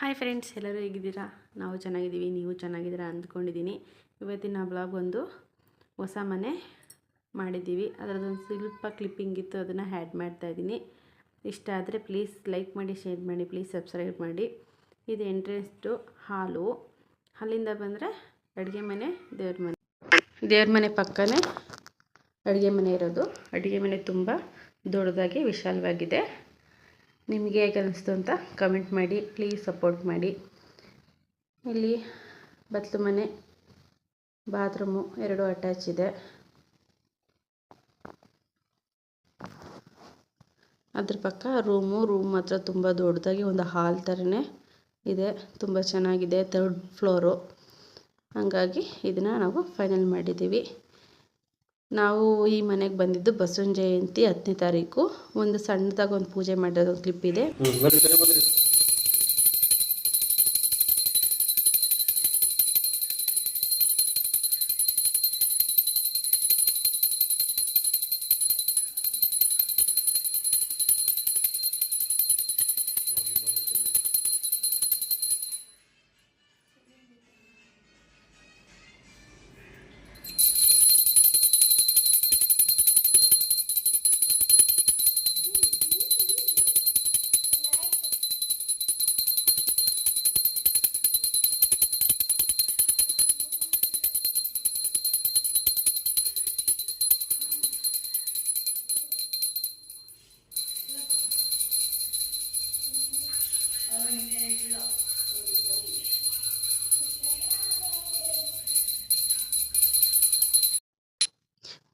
Hi friends ಎಲ್ಲರೂ ಹೇಗಿದ್ದೀರಾ? ನಾವು ಚೆನ್ನಾಗಿದ್ದೀವಿ, ನೀವು ಚೆನ್ನಾಗಿದ್ದೀರಾ ಅಂದ್ಕೊಂಡಿದ್ದೀನಿ. ಇವತ್ತಿನ ಬ್ಲಾಗ್ ಒಂದು ಹೊಸ ಮನೆ ಮಾಡಿದ್ದೀವಿ. ಅದರದ್ದೊಂದು ಸ್ವಲ್ಪ ಕ್ಲಿಪ್ಪಿಂಗ್ ಇತ್ತು, ಅದನ್ನು ಹ್ಯಾಡ್ ಮಾಡ್ತಾಯಿದ್ದೀನಿ ಇಷ್ಟ ಆದರೆ ಪ್ಲೀಸ್ ಲೈಕ್ ಮಾಡಿ ಶೇರ್ ಮಾಡಿ ಪ್ಲೀಸ್ ಸಬ್ಸ್ಕ್ರೈಬ್ ಮಾಡಿ. ಇದು ಎಂಟ್ರೆನ್ಸ್ಟು ಹಾಲು ಅಲ್ಲಿಂದ ಬಂದರೆ ಅಡುಗೆ ಮನೆ, ದೇವ್ರ ಮನೆ. ದೇವ್ರ ಮನೆ ಪಕ್ಕನೇ ಅಡುಗೆ ಮನೆ ಇರೋದು. ಅಡುಗೆ ಮನೆ ತುಂಬ ದೊಡ್ಡದಾಗಿ, ವಿಶಾಲವಾಗಿದೆ. ನಿಮಗೆ ಹೇಗೆ ಅನ್ನಿಸ್ತು ಅಂತ ಕಮೆಂಟ್ ಮಾಡಿ ಪ್ಲೀಸ್ ಸಪೋರ್ಟ್ ಮಾಡಿ. ಇಲ್ಲಿ ಬತ್ಲು ಮನೆ ಬಾತ್ರೂಮು ಎರಡು ಅಟ್ಯಾಚ್ ಇದೆ. ಅದ್ರ ಪಕ್ಕ ರೂಮು ರೂಮ್ ಮಾತ್ರ ತುಂಬ ದೊಡ್ಡದಾಗಿ ಒಂದು ಹಾಲ್ ಥರನೇ ಇದೆ. ತುಂಬ ಚೆನ್ನಾಗಿದೆ ಥರ್ಡ್ ಫ್ಲೋರು ಹಾಗಾಗಿ ಇದನ್ನು ನಾವು ಫೈನಲ್ ಮಾಡಿದ್ದೀವಿ. ನಾವು ಈ ಮನೆಗೆ ಬಂದಿದ್ದು ಬಸವನ ಜಯಂತಿ ಹತ್ತನೇ ತಾರೀಕು. ಒಂದು ಸಣ್ಣದಾಗಿ ಒಂದು ಪೂಜೆ ಮಾಡಿರೋದು ಕ್ಲಿಪ್ ಇದೆ.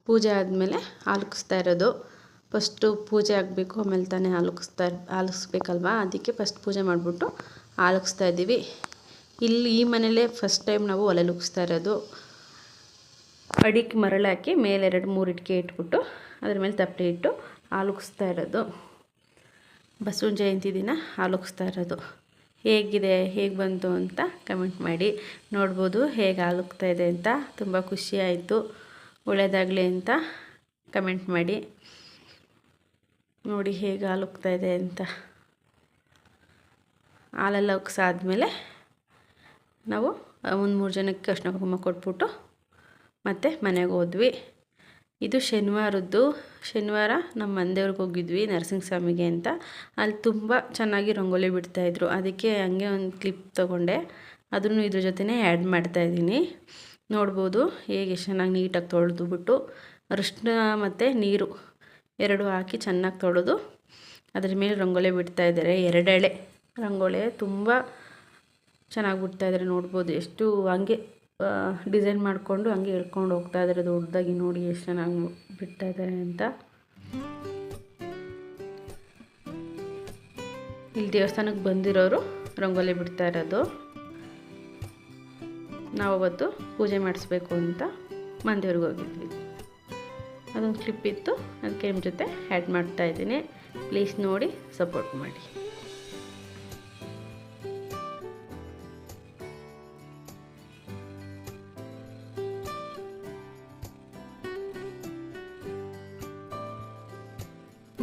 ಪೂಜೆ ಆದಮೇಲೆ ಹಾಲುಕಿಸ್ತಾ ಇರೋದು. ಫಸ್ಟು ಪೂಜೆ ಆಗಬೇಕು, ಆಮೇಲೆ ತಾನೇ ಹಾಲುಕಿಸ್ತಾ ಹಾಲುಕಿಸ್ಬೇಕಲ್ವಾ ಅದಕ್ಕೆ ಫಸ್ಟ್ ಪೂಜೆ ಮಾಡಿಬಿಟ್ಟು ಹಾಲುಕಿಸ್ತಾ ಇದ್ದೀವಿ. ಇಲ್ಲಿ ಈ ಮನೇಲೇ ಫಸ್ಟ್ ಟೈಮ್ ನಾವು ಒಲೆ ಇರೋದು. ಅಡಿಕೆ ಮರಳಾಕಿ ಮೇಲೆ ಎರಡು, ಮೂರು ಇಟ್ಕೆ ಇಟ್ಬಿಟ್ಟು ಅದ್ರ ಮೇಲೆ ತಪ್ಪಲೆ ಇಟ್ಟು ಹಾಲುಕಿಸ್ತಾ ಇರೋದು. ಬಸವನ ಜಯಂತಿ ದಿನ ಹಾಲುಕಿಸ್ತಾ ಇರೋದು. ಹೇಗಿದೆ, ಹೇಗೆ ಬಂತು ಅಂತ ಕಮೆಂಟ್ ಮಾಡಿ. ನೋಡ್ಬೋದು ಹೇಗೆ ಹಾಲುಕ್ತಾ ಇದೆ ಅಂತ. ತುಂಬ ಖುಷಿ ಆಯಿತು. ಒಳ್ಳೆಯದಾಗಲಿ ಅಂತ ಕಮೆಂಟ್ ಮಾಡಿ. ನೋಡಿ ಹೇಗೆ ಹಾಲು ಇದೆ ಅಂತ. ಹಾಲೆಲ್ಲ ಉಕ್ಸಾದ್ಮೇಲೆ ನಾವು ಒಂದು ಮೂರು ಜನಕ್ಕೆ ಅರ್ಶಿನ ಕುಂಕುಮ ಕೊಟ್ಬಿಟ್ಟು ಮತ್ತೆ ಮನೆಗೆ ಹೋದ್ವಿ. ಇದು ಶನಿವಾರದ್ದು. ಶನಿವಾರ ನಮ್ಮ ಮಂದೇವ್ರಿಗೆ ಹೋಗಿದ್ವಿ, ನರಸಿಂಹಸ್ವಾಮಿಗೆ ಅಂತ. ಅಲ್ಲಿ ತುಂಬ ಚೆನ್ನಾಗಿ ರಂಗೋಲಿ ಬಿಡ್ತಾಯಿದ್ರು ಅದಕ್ಕೆ ಹಂಗೆ ಒಂದು ಕ್ಲಿಪ್ ತೊಗೊಂಡೆ. ಅದನ್ನು ಇದ್ರ ಜೊತೆನೇ ಆ್ಯಡ್ ಮಾಡ್ತಾಯಿದ್ದೀನಿ ನೋಡ್ಬೋದು ಹೇಗೆ ಚೆನ್ನಾಗಿ ನೀಟಾಗಿ ತೊಳೆದು ಬಿಟ್ಟು ಅರಿಶಿನ ಮತ್ತು ನೀರು ಎರಡು ಹಾಕಿ ಚೆನ್ನಾಗಿ ತೊಳೆದು ಅದ್ರ ಮೇಲೆ ರಂಗೋಲಿ ಬಿಡ್ತಾಯಿದ್ದಾರೆ ಎರಡೆಳೆ ರಂಗೋಲೆ ತುಂಬ ಚೆನ್ನಾಗಿ ಬಿಡ್ತಾಯಿದ್ದಾರೆ ನೋಡ್ಬೋದು. ಎಷ್ಟು ಹಂಗೆ ಡಿಸೈನ್ ಮಾಡಿಕೊಂಡು ಹಂಗೆ ಹೋಗ್ತಾ ಇದ್ದಾರೆ. ದೊಡ್ಡದಾಗಿ ನೋಡಿ ಎಷ್ಟು ಚೆನ್ನಾಗಿ ಬಿಡ್ತಾಯಿದ್ದಾರೆ ಅಂತ. ಇಲ್ಲಿ ದೇವಸ್ಥಾನಕ್ಕೆ ಬಂದಿರೋರು ರಂಗೋಲಿ ಬಿಡ್ತಾ ಇರೋದು. ನಾವು ಅವತ್ತು ಪೂಜೆ ಮಾಡಿಸ್ಬೇಕು ಅಂತ ಮಂದಿಯವ್ರಿಗೆ ಹೋಗಿದ್ವಿ. ಅದೊಂದು ಕ್ಲಿಪ್ ಇತ್ತು. ಅದಕ್ಕೆ ನಿಮ್ಮ ಜೊತೆ ಆ್ಯಡ್ ಮಾಡ್ತಾಯಿದ್ದೀನಿ ಪ್ಲೀಸ್ ನೋಡಿ ಸಪೋರ್ಟ್ ಮಾಡಿ.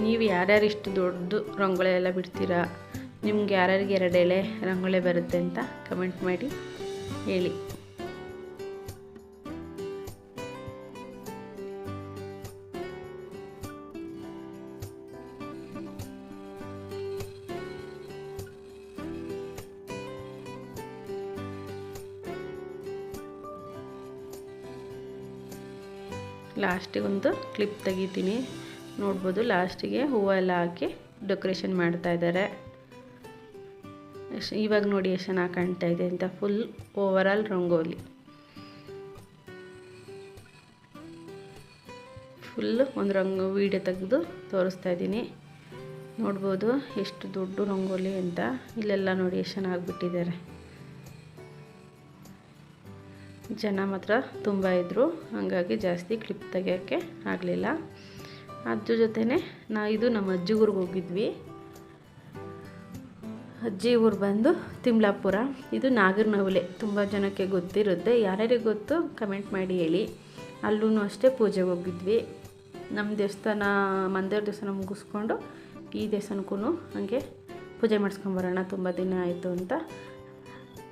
ನೀವು ಯಾರ್ಯಾರು ಇಷ್ಟು ದೊಡ್ಡ ರಂಗೋಲಿ ಎಲ್ಲ ಬಿಡ್ತೀರಾ? ನಿಮ್ಗೆ ಯಾರ್ಯಾರಿಗೆ ಎರಡು ಎಳೆ ಬರುತ್ತೆ ಅಂತ ಕಮೆಂಟ್ ಮಾಡಿ ಹೇಳಿ. ಲಾಸ್ಟಿಗೆ ಒಂದು ಕ್ಲಿಪ್ ತೆಗಿತೀನಿ. ನೋಡ್ಬೋದು, ಲಾಸ್ಟಿಗೆ ಹೂವು ಎಲ್ಲ ಹಾಕಿ ಡೆಕೋರೇಷನ್ ಮಾಡ್ತಾ ಇದ್ದಾರೆ. ಇವಾಗ ನೋಡಿ ಎಷ್ಟು ಚೆನ್ನಾಗಿ ಕಾಣ್ತಾ ಇದೆ ಅಂತ, ಫುಲ್ ಓವರಾಲ್ ರಂಗೋಲಿ. ಫುಲ್ ಒಂದು ರಂಗು ವೀಡಿಯೋ ತೆಗೆದು ತೋರಿಸ್ತಾ ಇದ್ದೀನಿ. ನೋಡ್ಬೋದು, ಎಷ್ಟು ದೊಡ್ಡ ರಂಗೋಲಿ ಅಂತ. ಇಲ್ಲೆಲ್ಲ ನೋಡಿ ಎಷ್ಟು ಚೆನ್ನಾಗಿಬಿಟ್ಟಿದ್ದಾರೆ ಜನ ಮಾತ್ರ ತುಂಬ ಇದ್ದರು ಹಾಗಾಗಿ ಜಾಸ್ತಿ ಕ್ಲಿಪ್ ತೆಗೆಯೋಕ್ಕೆ ಆಗಲಿಲ್ಲ. ಅದ್ರ ಜೊತೆನೇ ನಾ ಇದು ನಮ್ಮ ಅಜ್ಜಿ ಊರಿಗೆ ಹೋಗಿದ್ವಿ. ಅಜ್ಜಿ ಊರು ಬಂದು ತಿಮ್ಲಾಪುರ. ಇದು ನಾಗರನವಲೆ ತುಂಬ ಜನಕ್ಕೆ ಗೊತ್ತಿರುತ್ತೆ. ಯಾರ್ಯಾರಿಗೆ ಗೊತ್ತು ಕಮೆಂಟ್ ಮಾಡಿ ಹೇಳಿ. ಅಲ್ಲೂ ಅಷ್ಟೇ ಪೂಜೆಗೆ ಹೋಗಿದ್ವಿ. ನಮ್ಮ ದೇವಸ್ಥಾನ, ಮಂದಿರ ದೇವಸ್ಥಾನ ಮುಗಿಸ್ಕೊಂಡು ಈ ದೇವಸ್ಥಾನಕ್ಕೂ ಹಾಗೆ ಪೂಜೆ ಮಾಡಿಸ್ಕೊಂಬರೋಣ ತುಂಬ ದಿನ ಆಯಿತು ಅಂತ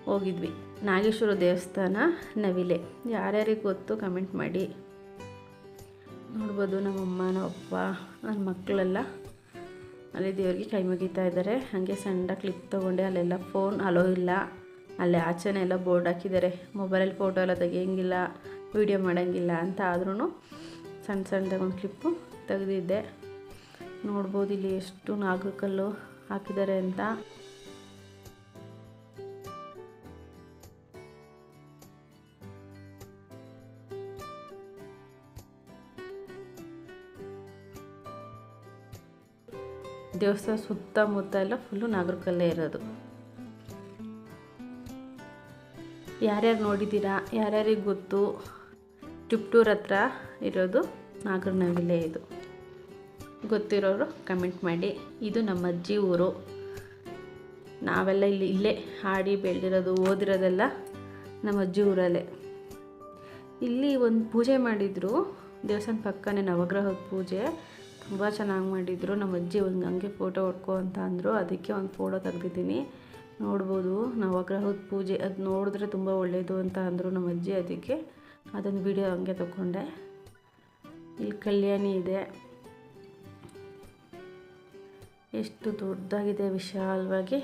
ಹೋಗಿದ್ವಿ. ನಾಗೇಶ್ವರ ದೇವಸ್ಥಾನ ನವಿಲೆ. ಯಾರ್ಯಾರಿಗೆ ಗೊತ್ತು ಕಮೆಂಟ್ ಮಾಡಿ. ನೋಡ್ಬೋದು ನಮ್ಮಮ್ಮ, ನಮ್ಮಪ್ಪ ನನ್ನ ಮಕ್ಕಳೆಲ್ಲ ಅಲ್ಲಿ ದೇವ್ರಿಗೆ ಕೈ ಮುಗಿತಾ ಇದ್ದಾರೆ. ಹಾಗೆ ಸಣ್ಣ ಕ್ಲಿಪ್ ತೊಗೊಂಡೆ, ಅಲ್ಲೆಲ್ಲ ಫೋನ್ ಅಲೋ ಇಲ್ಲ. ಅಲ್ಲಿ ಆಚೆನೆ ಎಲ್ಲ ಬೋರ್ಡ್ ಹಾಕಿದ್ದಾರೆ. ಮೊಬೈಲಲ್ಲಿ ಫೋಟೋ ಎಲ್ಲ ತೆಗೆಯಂಗಿಲ್ಲ ವೀಡಿಯೋ ಮಾಡೋಂಗಿಲ್ಲ ಅಂತ ಆದ್ರೂ ಸಣ್ಣ ಸಣ್ಣದಾಗ ಒಂದು ಕ್ಲಿಪ್ಪು ತೆಗೆದಿದ್ದೆ. ನೋಡ್ಬೋದು ಇಲ್ಲಿ ಎಷ್ಟು ನಾಗರಕಲ್ಲು ಹಾಕಿದ್ದಾರೆ ಅಂತ. ದೇವಸ್ಥಾನ ಸುತ್ತಮುತ್ತ ಎಲ್ಲ ಫುಲ್ಲು ನಾಗರಕಲ್ಲೇ ಇರೋದು. ಯಾರ್ಯಾರು ನೋಡಿದ್ದೀರಾ? ಯಾರ್ಯಾರಿಗೆ ಗೊತ್ತು? ಟಿಪ್ಟೂರ್ ಹತ್ರ ಇರೋದು ನಾಗರನವಿಲೆ ಇದು. ಗೊತ್ತಿರೋರು ಕಮೆಂಟ್ ಮಾಡಿ. ಇದು ನಮ್ಮ ಅಜ್ಜಿ ಊರು. ನಾವೆಲ್ಲ ಇಲ್ಲಿ ಇಲ್ಲೇ ಹಾಡಿ ಬೆಳೆದಿರೋದು, ಓದಿರೋದೆಲ್ಲ ನಮ್ಮ ಅಜ್ಜಿ ಊರಲ್ಲೇ. ಇಲ್ಲಿ ಒಂದು ಪೂಜೆ ಮಾಡಿದರು. ದೇವಸ್ಥಾನ ಪಕ್ಕನೇ ನವಗ್ರಹದ ಪೂಜೆ. ತುಂಬ ಚೆನ್ನಾಗಿ ಮಾಡಿದರು. ನಮ್ಮ ಅಜ್ಜಿ ಒಂದು ಹಂಗೆ ಫೋಟೋ ಹೊಡ್ಕೊ ಅಂತ ಅಂದರು. ಅದಕ್ಕೆ ಒಂದು ಫೋಟೋ ತೆಗ್ದಿದ್ದೀನಿ. ನೋಡ್ಬೋದು. ನವಗ್ರಹದ ಪೂಜೆ ಅದು ನೋಡಿದ್ರೆ ತುಂಬ ಒಳ್ಳೆಯದು ಅಂತ ಅಂದರು ನಮ್ಮ ಅಜ್ಜಿ ಅದಕ್ಕೆ. ಅದೊಂದು ವಿಡಿಯೋ ಹಂಗೆ ತಗೊಂಡೆ. ಇಲ್ಲಿ ಕಲ್ಯಾಣಿ ಇದೆ. ಎಷ್ಟು ದೊಡ್ಡದಾಗಿದೆ ವಿಶಾಲವಾಗಿ.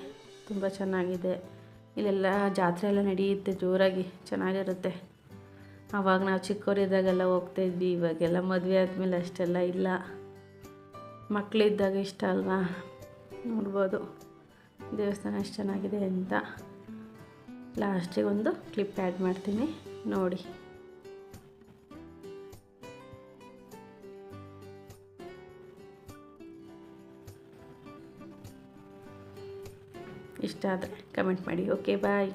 ತುಂಬ ಚೆನ್ನಾಗಿದೆ. ಇಲ್ಲೆಲ್ಲ ಜಾತ್ರೆ ಎಲ್ಲ ನಡೆಯುತ್ತೆ ಜೋರಾಗಿ. ಚೆನ್ನಾಗಿರುತ್ತೆ. ಆವಾಗ ನಾವು ಚಿಕ್ಕವರಿದ್ದಾಗೆಲ್ಲ ಹೋಗ್ತಾಯಿದ್ವಿ ಇವಾಗೆಲ್ಲ ಮದುವೆ ಆದಮೇಲೆ ಅಷ್ಟೆಲ್ಲ ಇಲ್ಲ. ಮಕ್ಕಳಿದ್ದಾಗ ಇಷ್ಟ ಅಲ್ವಾ? ನೋಡ್ಬೋದು. ದೇವಸ್ಥಾನ ಎಷ್ಟು ಚೆನ್ನಾಗಿದೆ ಅಂತ. ಲಾಸ್ಟಿಗೆ ಒಂದು ಕ್ಲಿಪ್ ಆ್ಯಡ್ ಮಾಡ್ತೀನಿ. ನೋಡಿ. ಇಷ್ಟ ಆದರೆ ಕಮೆಂಟ್ ಮಾಡಿ. Okay, bye.